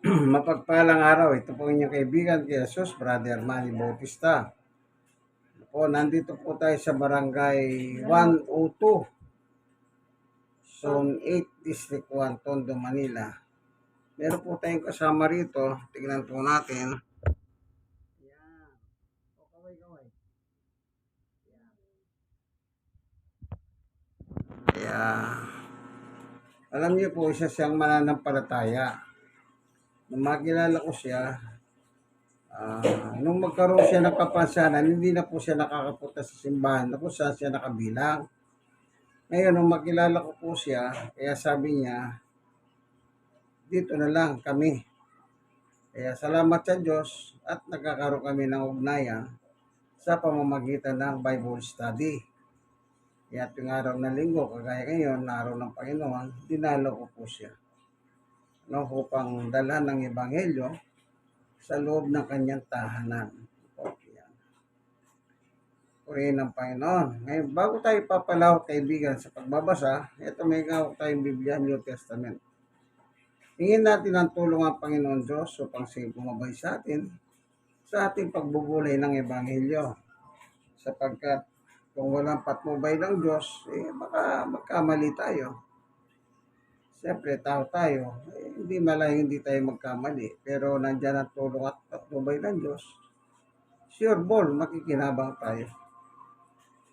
Mapagpalang araw. Ito po inyong kaibigan kay Jesus, Brother Manny Bautista. Po, nandito po tayo sa barangay 102, Zone 8, District 1, Tondo, Manila. Meron po tayong kasama rito. Tignan po natin. Yan. O, kaway, kaway. Kaya, alam niyo po, isa siyang mananampalataya nung makilala ko siya, ah, nung magkaroon siya ng kapansanan, hindi na po siya nakakapunta sa simbahan na kung saan siya nakabilang. Ngayon, nung makilala ko po siya, kaya sabi niya, dito na lang kami. Kaya salamat sa Diyos at nagkakaroon kami ng ugnayan sa pamamagitan ng Bible study. Kaya tuwing araw ng linggo, kagaya ngayon, na araw ng Panginoon, dinalo ko po siya no, upang dalhan ng Ebanghelyo sa loob ng kanyang tahanan. Purihin ng Panginoon. Ngayon, bago tayo papalaw, kaibigan, sa pagbabasa, ito may gawag tayong Biblia, New Testament. Hingin natin ang tulong ng Panginoon Diyos upang siya bumabay sa atin sa ating pagbubulay ng Ebanghelyo. Sapagkat kung walang patnubay ng Diyos, eh, baka magkamali tayo. Siyempre, tao tayo. Eh, hindi malayang hindi tayo magkamali. Pero nandyan ang tulong at patnubay ng Diyos. Sure ball, makikinabang tayo.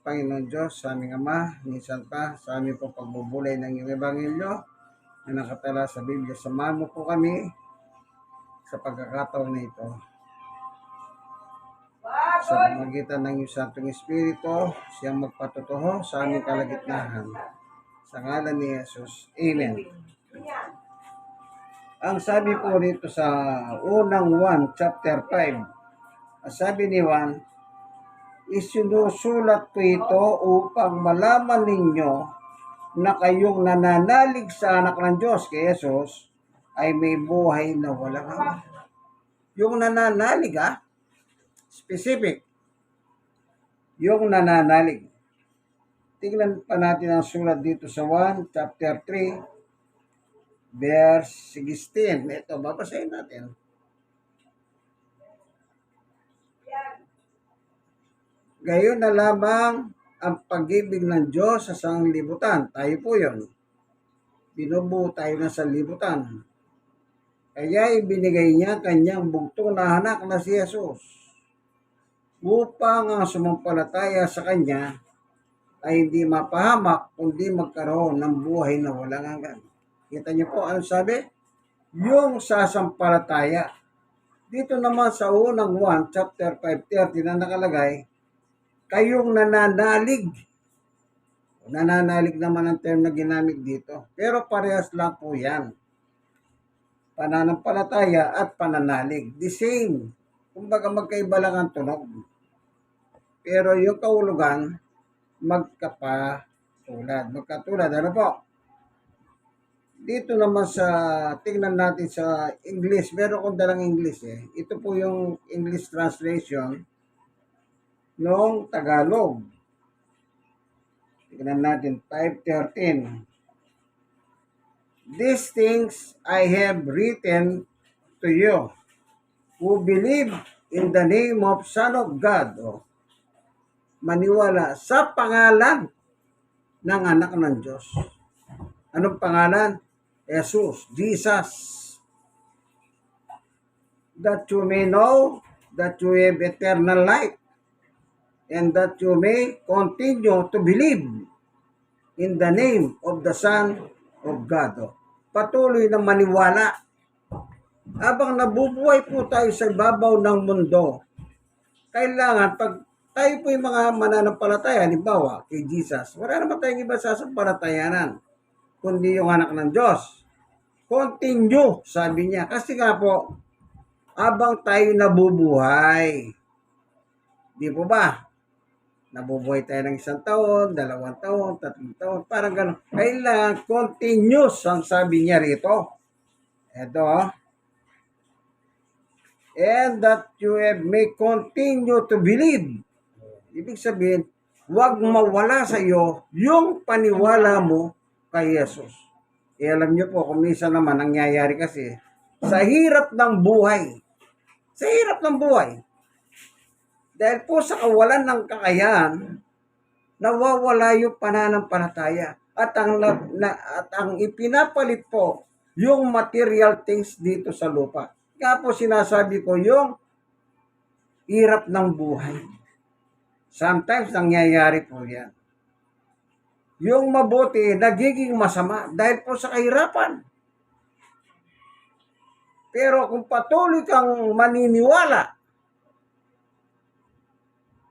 Panginoon Diyos, sa aming Ama, minsan pa, sa aming po pagbubulay ng iyong Ebanghelyo, na nakatala sa Biblia, samahan mo po kami sa pagkakataon na ito. Sa pamagitan ng iyong Santong Espiritu, siyang magpatutuho sa aming kalagitnahan. Sa ngalan ni Jesus. Amen. Ang sabi po rito sa unang 1, chapter 5, ang sabi ni Juan, isinusulat ko ito upang malaman ninyo na kayong nananalig sa anak ng Diyos kay Jesus ay may buhay na walang hanggan. Yung nananalig ah, specific. Yung nananalig. Tingnan pa natin ang sulat dito sa 1, chapter 3, verse 16. Ito, babasahin natin. Gayon na lamang ang pag-ibig ng Diyos sa sanglibutan. Tayo po yon. Binubuo tayo na sa libutan. Kaya ibinigay niya kanyang bugtong na anak na si Jesus upang ang sumampalataya sa kanya ay hindi mapahamak kundi magkaroon ng buhay na walang hanggan. Kita niyo po ano sabi? Yung sasampalataya. Dito naman sa unang 1, chapter 5.30 na nakalagay, kayong nananalig. Nananalig naman ang term na ginamit dito. Pero parehas lang po yan. Pananampalataya at pananalig. The same. Kumbaga magkaiba lang ang tunog. Pero yung kaulugan, magkapatulad. Magkatulad. Ano po? Dito naman sa, tingnan natin sa English. Meron kong dalang English eh. Ito po yung English translation noong Tagalog. Tingnan natin, 5.13. These things I have written to you who believe in the name of Son of God. O, maniwala sa pangalan ng anak ng Diyos. Anong pangalan? Jesus, Jesus. That you may know that you have eternal life and that you may continue to believe in the name of the Son of God. Patuloy na maniwala. Habang nabubuhay po tayo sa babaw ng mundo, kailangan pag tayo po yung mga mananampalataya, halimbawa, kay Jesus, wala naman tayong iba sa sampalatayanan, kundi yung anak ng Diyos. Continue, sabi niya. Kasi nga po, habang tayo nabubuhay, di po ba? Nabubuhay tayo ng isang taon, dalawang taon, tatlong taon, parang gano'n. Kailangan continuous ang sabi niya rito. Ito, oh. and that you have may continue to believe. Ibig sabihin, huwag mawala sa iyo yung paniwala mo kay Jesus. E alam niyo po, kung minsan naman nangyayari kasi, sa hirap ng buhay. Sa hirap ng buhay. Dahil po sa kawalan ng kakayahan, nawawala yung pananampalataya. At ang, na- at ang ipinapalit po, yung material things dito sa lupa. Kaya po sinasabi ko, yung hirap ng buhay. Sometimes nangyayari po yan. Yung mabuti, nagiging masama dahil po sa kahirapan. Pero kung patuloy kang maniniwala,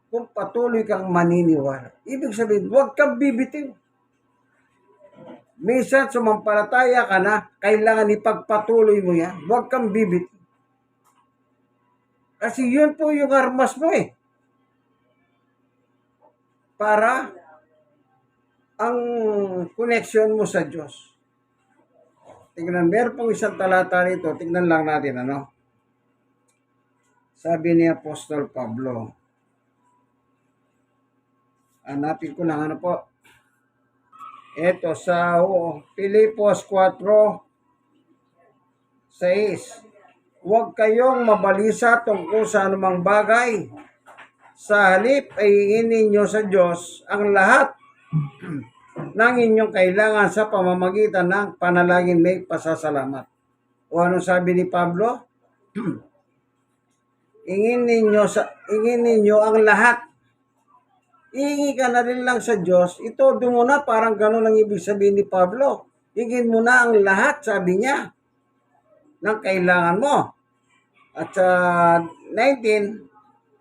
kung patuloy kang maniniwala, ibig sabihin, huwag kang bibitiw. Minsan sumampalataya ka na, kailangan ipagpatuloy mo yan. Huwag kang bibitiw. Kasi yun po yung armas mo eh. Para ang connection mo sa Diyos. Tingnan, meron pang isang talata rito. Tingnan lang natin, ano? Sabi ni Apostol Pablo. Hanapin ko lang, ano po? Ito, sa oh, Pilipos 4, 6. Huwag kayong mabalisa tungkol sa anumang bagay. Sa halip ay hingin ninyo sa Diyos ang lahat ng inyong kailangan sa pamamagitan ng panalangin may pasasalamat. O ano sabi ni Pablo? ingin ninyo sa ingin ninyo ang lahat. Iingi ka na rin lang sa Diyos. Ito doon na parang gano'n ang ibig sabihin ni Pablo. Hingin mo na ang lahat, sabi niya, ng kailangan mo. At sa 19,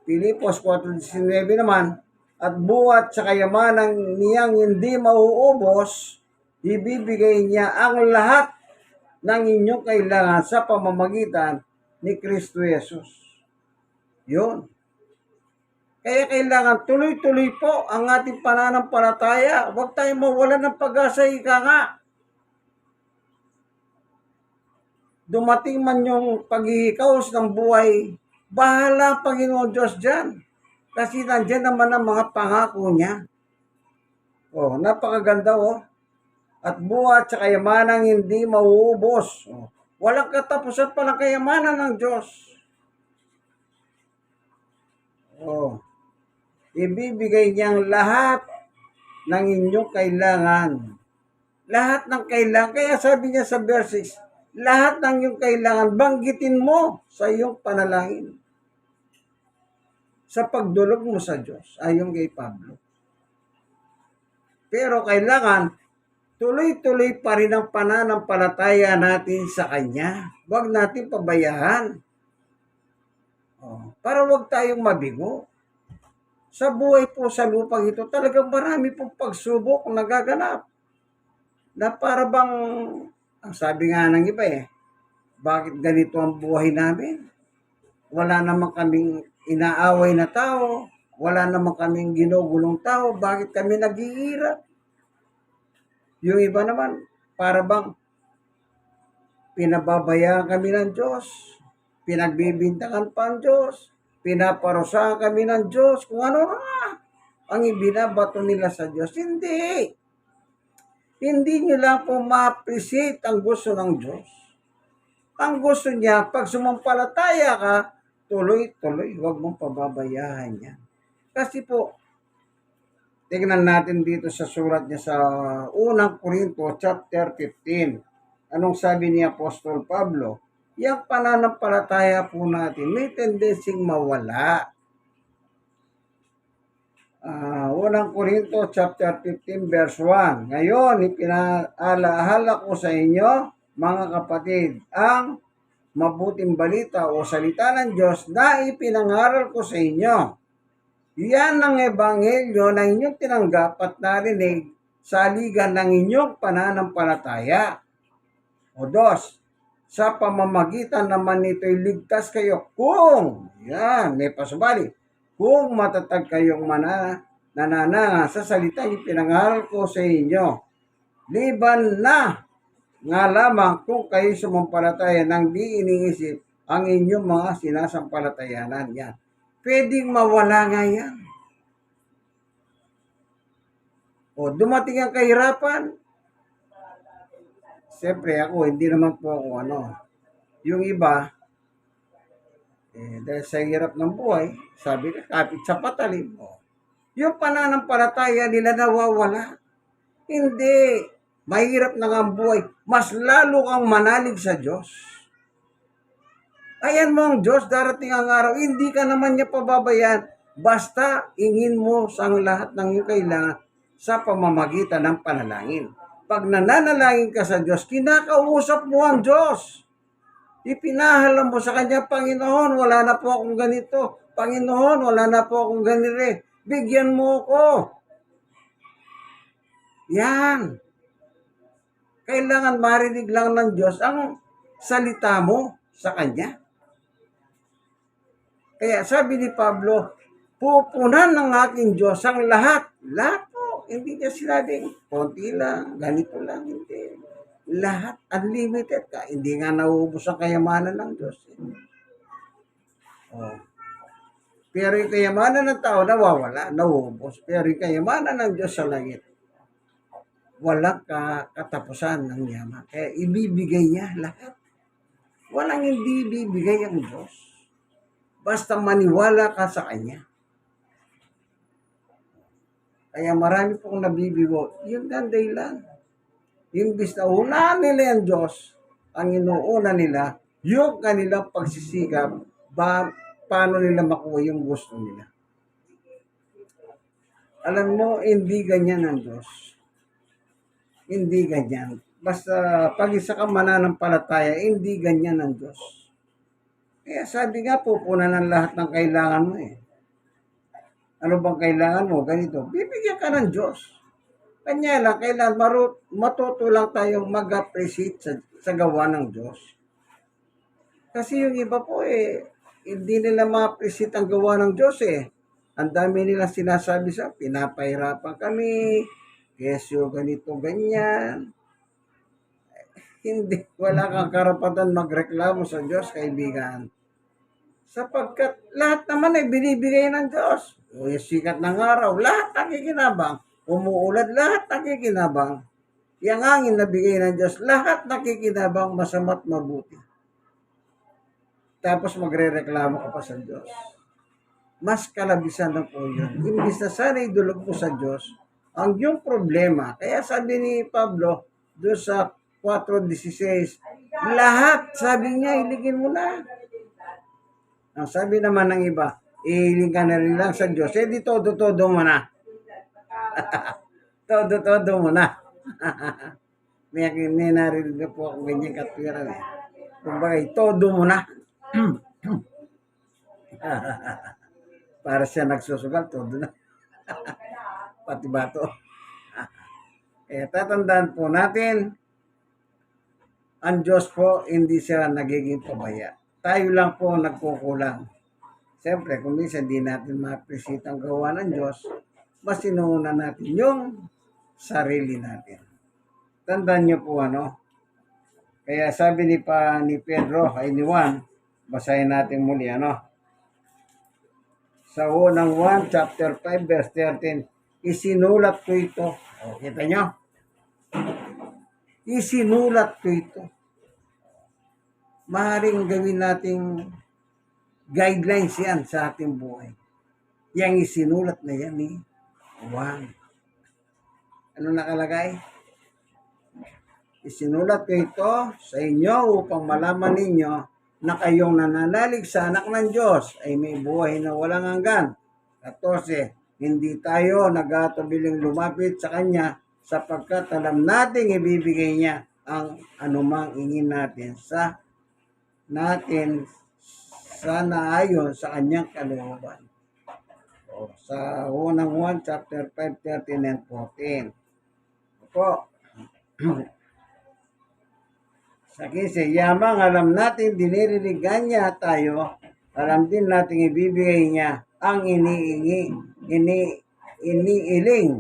Pilipos 4.19 naman, at buhat sa kayamanan niyang hindi mauubos, ibibigay niya ang lahat ng inyong kailangan sa pamamagitan ni Kristo Jesus. Yun. Kaya kailangan tuloy-tuloy po ang ating pananampalataya. Huwag tayong mawala ng pag-asa, ika nga. Dumating man yung paghihikaos ng buhay, bahala ang Panginoon Diyos dyan. Kasi nandyan naman ang mga pangako niya. Oh, napakaganda oh. At buhat sa kayamanang hindi mauubos. Oh. Walang katapusan pa ng kayamanan ng Diyos. Oh. Ibibigay niyang lahat ng inyong kailangan. Lahat ng kailangan. Kaya sabi niya sa verse 6, lahat ng iyong kailangan, banggitin mo sa iyong panalangin sa pagdulog mo sa Diyos, ayon kay Pablo. Pero kailangan, tuloy-tuloy pa rin ang pananampalataya natin sa Kanya. Huwag natin pabayaan. Oh, para huwag tayong mabigo. Sa buhay po sa lupang ito, talagang marami pong pagsubok na nagaganap. Na para bang, ang sabi nga ng iba eh, bakit ganito ang buhay namin? Wala naman kaming inaaway na tao, wala naman kaming ginugulong tao, bakit kami naghihirap? Yung iba naman, para bang pinababayaan kami ng Diyos, pinagbibintangan pa ang Diyos, pinaparusahan kami ng Diyos, kung ano na ang ibinabato nila sa Diyos. Hindi. Hindi nyo lang po ma-appreciate ang gusto ng Diyos. Ang gusto niya, pag sumampalataya ka, tuloy-tuloy, huwag mong pababayaan yan. Kasi po, tingnan natin dito sa surat niya sa unang Korinto chapter 15. Anong sabi ni Apostol Pablo? Yung pananampalataya po natin, may tendensing mawala. Ah, unang Korinto chapter 15 verse 1. Ngayon, ipinaalahala ko sa inyo, mga kapatid, ang mabuting balita o salita ng Diyos na ipinangaral ko sa inyo. Yan ang ebanghelyo na inyong tinanggap at narinig sa aligan ng inyong pananampalataya. O dos, sa pamamagitan naman nito'y ligtas kayo kung, yan, may pasubali, kung matatag kayong mana, nanananga sa salitang ipinangaral ko sa inyo. Liban na nga lamang kung kayo sumampalataya ng di iniisip ang inyong mga sinasampalatayanan. Yan. Pwedeng mawala nga yan. O dumating ang kahirapan, Siyempre ako, hindi naman po ako ano, Yung iba, eh, dahil sa hirap ng buhay, sabi ka, kapit sa patalim. Oh. Yung pananampalataya nila nawawala. Hindi. Mahirap na ang buhay. Mas lalo kang manalig sa Diyos. Ayan mo ang Diyos, darating ang araw, hindi ka naman niya pababayan. Basta ingin mo sa lahat ng iyong kailangan sa pamamagitan ng panalangin. Pag nananalangin ka sa Diyos, kinakausap mo ang Diyos. Ipinahalam mo sa Kanya, Panginoon, wala na po akong ganito. Panginoon, wala na po akong ganire. Bigyan mo ko. Yan. Kailangan marinig lang ng Diyos ang salita mo sa Kanya. Kaya sabi ni Pablo, pupunan ng aking Diyos ang lahat. Lahat po. Hindi niya sinabing, konti lang, ganito lang, hindi. Lahat, unlimited ka. Hindi nga nauubos ang kayamanan ng Diyos. eh. Oh. Pero yung kayamanan ng tao nawawala, nauubos. Pero yung kayamanan ng Diyos sa langit, walang ka katapusan ng yaman. Kaya ibibigay niya lahat. Walang hindi ibibigay ang Diyos. Basta maniwala ka sa Kanya. Kaya marami pong nabibigo. Yun ang dahilan. Imbis na unahan nila ang Diyos, ang inuuna nila, yung kanilang pagsisikap, ba, paano nila makuha yung gusto nila. Alam mo, hindi ganyan ang Diyos. Hindi ganyan. Basta pag isa ka mananampalataya, hindi ganyan ang Diyos. Kaya sabi nga, pupunan ng lahat ng kailangan mo eh. Ano bang kailangan mo? Ganito. Bibigyan ka ng Diyos. Kanya lang, kailangan maru- matuto lang tayong mag-appreciate sa, sa gawa ng Diyos. Kasi yung iba po eh, hindi nila ma-appreciate ang gawa ng Diyos eh. Ang dami nila sinasabi sa, pinapahirapan kami, kesyo ganito, ganyan. Hindi, wala kang karapatan magreklamo sa Diyos, kaibigan. Sapagkat lahat naman ay binibigay ng Diyos. O yung sikat ng araw, lahat nakikinabang. Umuulad, lahat nakikinabang. Yung hangin na bigay ng Diyos, lahat nakikinabang, masama't mabuti. Tapos magre-reklamo ka pa sa Diyos. Mas kalabisan na po yun. Imbis na sana idulog mo sa Diyos, ang yung problema, kaya sabi ni Pablo, doon sa 4.16, lahat, sabi niya, iligin mo na. Ang sabi naman ng iba, ihiling ka na rin lang sa Diyos, eh di todo-todo mo na. Todo-todo mo na. may, may narinig na po ako ganyan katwiran eh. Kumbaga, todo mo na. Para siya nagsusugal, todo na. Pati bato. eh, tatandaan po natin, ang Diyos po, hindi siya nagiging pabaya. Tayo lang po ang nagkukulang. Siyempre, kung minsan di natin ma-appreciate ang gawa ng Diyos, mas sinuuna natin yung sarili natin. Tandaan niyo po ano, kaya sabi ni pa ni Pedro ay ni Juan, basahin natin muli ano. Sa unang 1 chapter 5 verse 13, isinulat ko ito. O, kita niyo? Isinulat ko ito. Maaaring gawin nating guidelines yan sa ating buhay. Yang isinulat na yan ni Juan. Ano nakalagay? Isinulat ko ito sa inyo upang malaman ninyo na kayong nananalig sa anak ng Diyos ay may buhay na walang hanggan. 14. Hindi tayo nagatubiling lumapit sa Kanya sapagkat alam nating ibibigay niya ang anumang ingin natin sa natin sa naayon sa kanyang kalooban. O, sa unang 1, chapter 5, 13 and 14. Opo. Sa 15, yamang alam natin diniriligan niya tayo, alam din natin ibibigay niya ang iniingi, ini, iniiling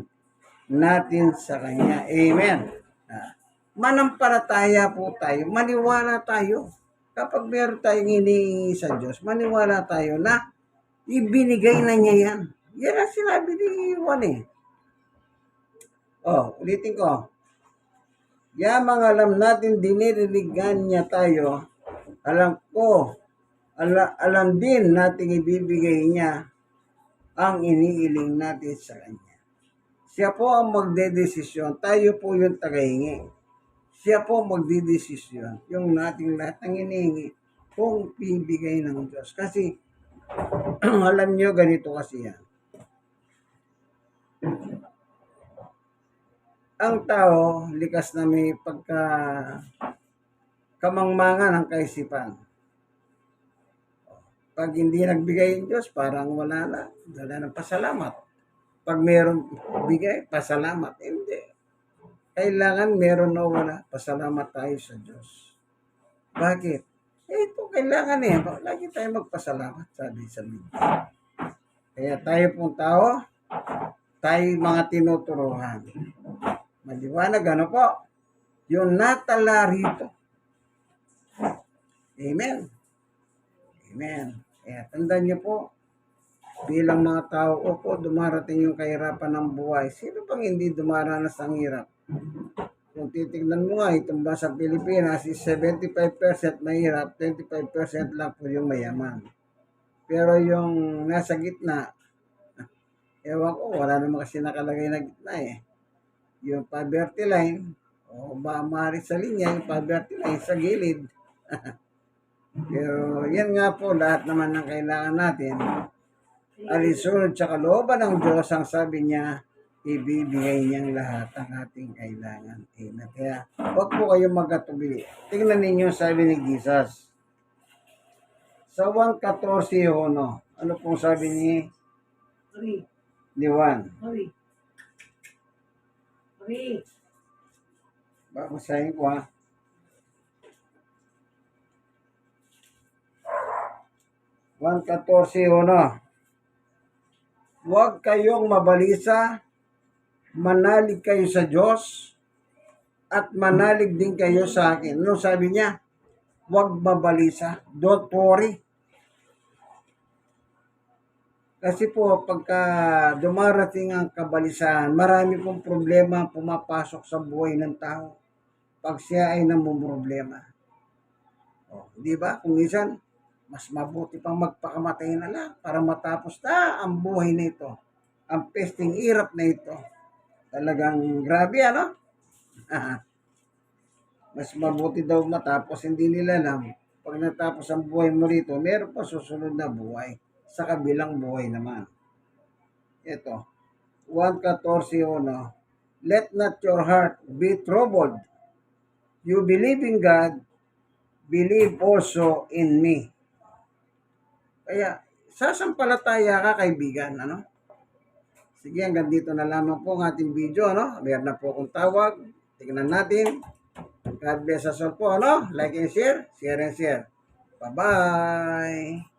natin sa Kanya. Amen. Ah, Manampalataya po tayo, maniwala tayo. Kapag meron tayong iniingi sa Diyos, maniwala tayo na ibinigay na niya yan. Yan ang sinabi ni Juan eh. Oh, ulitin ko. Yamang alam natin diniriligan niya tayo, alam ko, ala, alam din nating ibibigay niya ang iniiling natin sa Kanya. Siya po ang magdedesisyon. Tayo po yung tagahingi. Siya po magdedesisyon. Yung nating lahat ng inihingi kung bibigay ng Diyos. Kasi alam nyo, ganito kasi yan. Ang tao, likas na may pagka kamangmangan ng kaisipan. Pag hindi nagbigay yung Diyos, parang wala na. Wala ng pasalamat. Pag meron bigay, pasalamat. Hindi. Kailangan meron o wala, pasalamat tayo sa Diyos. Bakit? Eh, ito kailangan eh. Lagi tayo magpasalamat, sa Biblia. Kaya tayo pong tao, tayo mga tinuturuhan. Maliwanag, ano po? Yung natala rito. Amen. Amen. Kaya tandaan niyo po, bilang mga tao, opo, dumarating yung kahirapan ng buhay. Sino bang hindi dumaranas ng hirap? Kung titignan mo nga, itong bansa Pilipinas is 75% mahirap, 25% lang po yung mayaman. Pero yung nasa gitna, ewan ko, wala naman kasi nakalagay na gitna eh. Yung poverty line, o ba maaari sa linya, yung poverty line sa gilid. Pero yan nga po, lahat naman ng kailangan natin. Alisunod sa kalooban ng Diyos, ang sabi niya, ibibigay niyang lahat ang ating kailangan. Amen. Kaya, huwag po kayong magkatubi. Tingnan ninyo, sabi ni Jesus. Sa 1.14, no? ano pong sabi ni, Hurry, ni Juan? hurry. Hurry. Babasahin ko ha. Juan 14, Huwag kayong mabalisa, manalig kayo sa Diyos, at manalig din kayo sa akin. Ano sabi niya? Huwag mabalisa. Don't worry. Kasi po, pagka dumarating ang kabalisahan, marami pong problema ang pumapasok sa buhay ng tao pag siya ay namumroblema. O, di ba? Kung minsan, mas mabuti pang magpakamatay na lang para matapos na ang buhay na ito. Ang pesting hirap na ito. Talagang grabe, ano? mas mabuti daw matapos, hindi nila alam. Pag natapos ang buhay mo rito, meron pa susunod na buhay sa kabilang buhay naman. Ito, 1.14.1 Let not your heart be troubled. You believe in God, believe also in me. Kaya, sasampalataya ka kaibigan, ano? Sige, hanggang dito na lamang po ang ating video, ano? Meron na po akong tawag. Tingnan natin. God bless us all po, ano? Like and share, share and share. Bye-bye!